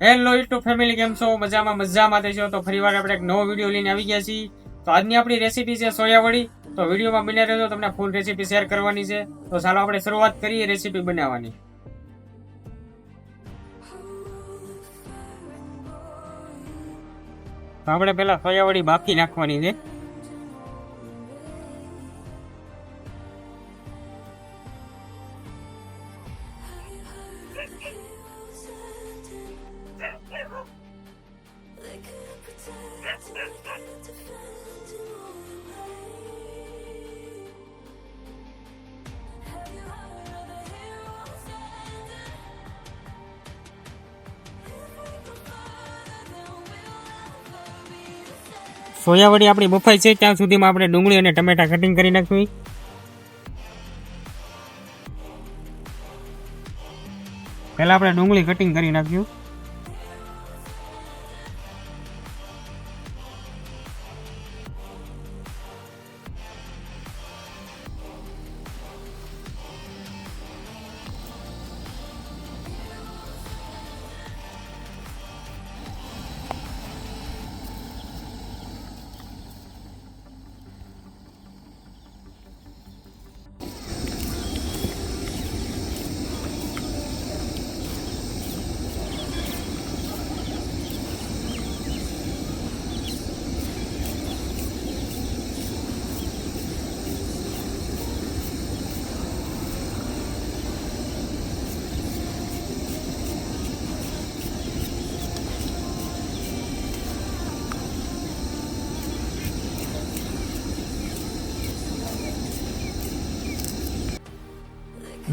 Hello YouTube family કેમ છો? મજામાં મજામાં દેશો તો ફરીવાર આપણે એક નવો વીડિયો લઈને આવી ગયા છીએ. તો આજની આપણી રેસીપી છે સોયાવડી તો વિડીયોમાં બને રહેજો, તમને ફૂલ રેસીપી શેર કરવાની છે. તો ચાલો આપણે શરૂઆત કરીએ રેસીપી બનાવવાની. તો આપણે પહેલાં સોયાવડી બાફી નાખવાની છે. સોયાવડી આપણી બફાઈ છે, ત્યાં સુધીમાં આપણે ડુંગળી અને ટમેટા કટિંગ કરી નાખવી પહેલાં આપણે ડુંગળી કટિંગ કરી નાખ્યું.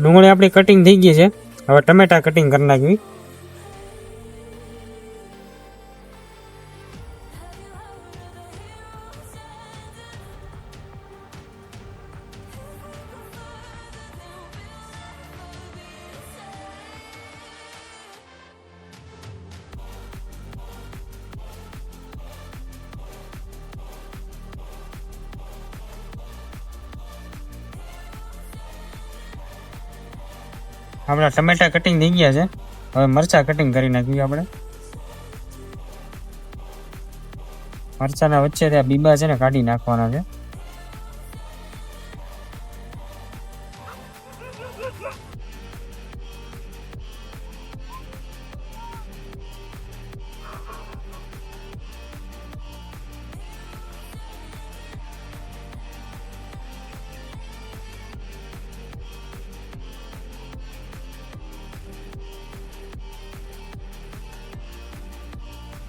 ડુંગળી આપણી કટિંગ થઈ ગઈ છે. હવે ટમેટા કટિંગ કરી નાખવી. આપણા ટમેટા કટિંગ થઈ ગયા છે. હવે મરચા કટિંગ કરી નાખ્યું આપણે. મરચાના વચ્ચે ત્યાં બીબા છે ને કાઢી નાખવાના છે.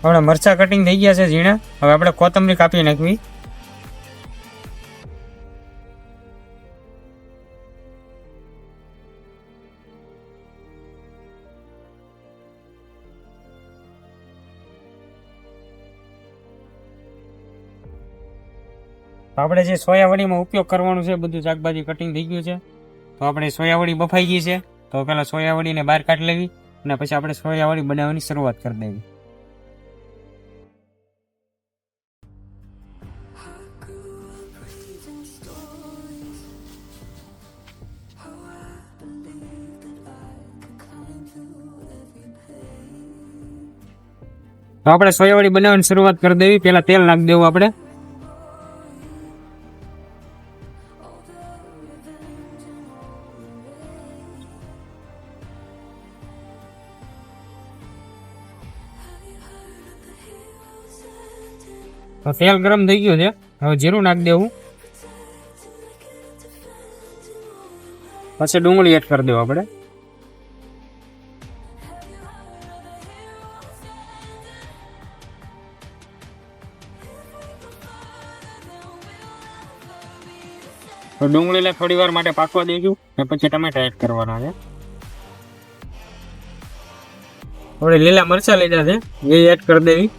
આપણા મરચાં કટિંગ થઈ ગયા છે ઝીણા. હવે આપણે કોથમરી કાપી નાખવી. આપણે જે સોયાવડીમાં ઉપયોગ કરવાનું છે બધું શાકભાજી કટિંગ થઈ ગયું છે. તો આપણે સોયાવડી બફાઈ ગઈ છે. તો પહેલાં સોયાવડીને બહાર કાઢી લેવી અને પછી આપણે સોયાવડી બનાવવાની શરૂઆત કરી દેવી. તો આપણે સોયાવડી બનાવવાની શરૂઆત કરી દેવી. પહેલા તેલ નાખી દેવું આપણે. તો તેલ ગરમ થઈ ગયું છે. હવે જીરું નાખી દેવું. પછી ડુંગળી એડ કરી દેવું આપણે. તો ડુંગળીને થોડી વાર માટે પાકવા દેજો ને પછી ટમેટા એડ કરવાના છે. આપણે લીલા મરચા લીધા છે. એ એડ કરી દેવી.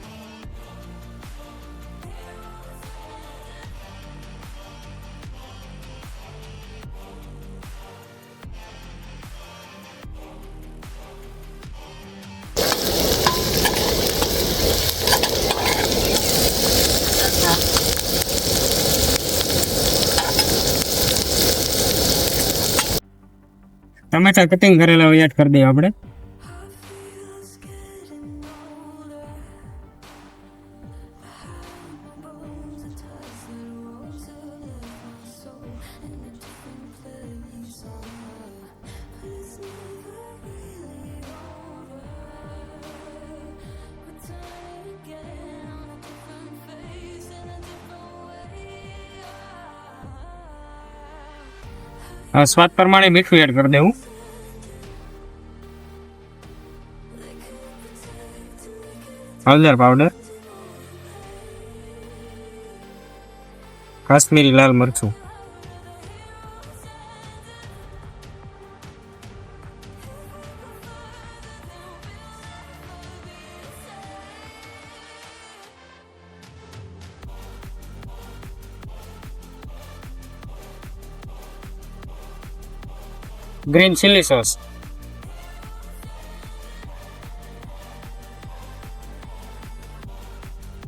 ટમેટા કટિંગ કરેલા હોય એડ કરી દઈએ આપણે. સ્વાદ પ્રમાણે મીઠું એડ કરી દેવું. હળદર પાવડર કાશ્મીરી લાલ મરચું green chilli sauce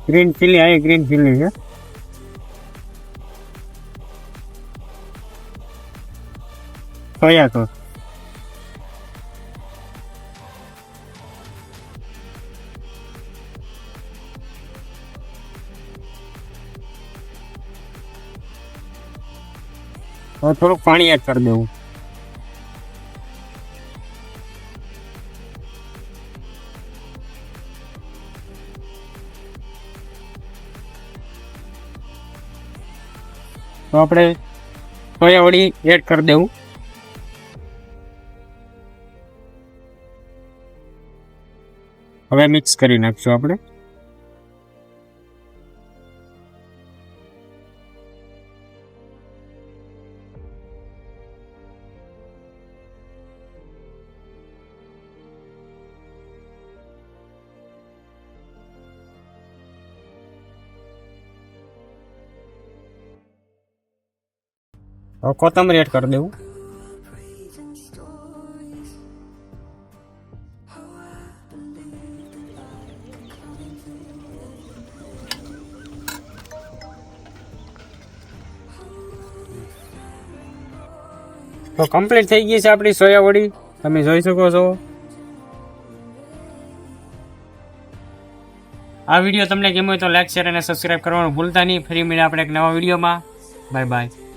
green chilli આ ગ્રીન ચીલી છે સોયા સોસ થોડુંક પાણી એડ કરી દેવું તો આપણે સોયા વડી એડ કરી દેવું. હવે મિક્સ કરી નાખશું આપણે. હવે કોથમરી એડ કરી દેવું. તો કમ્પ્લીટ થઈ ગઈ છે આપણી સોયા વડી. તમે જોઈ શકો છો. આ વીડિયો તમને ગમ્યો હોય તો લાઈક શેર અને સબસ્ક્રાઇબ કરવાનું ભૂલતા નહીં. ફરી મળીએ આપણે એક નવા વિડીયોમાં. Bye bye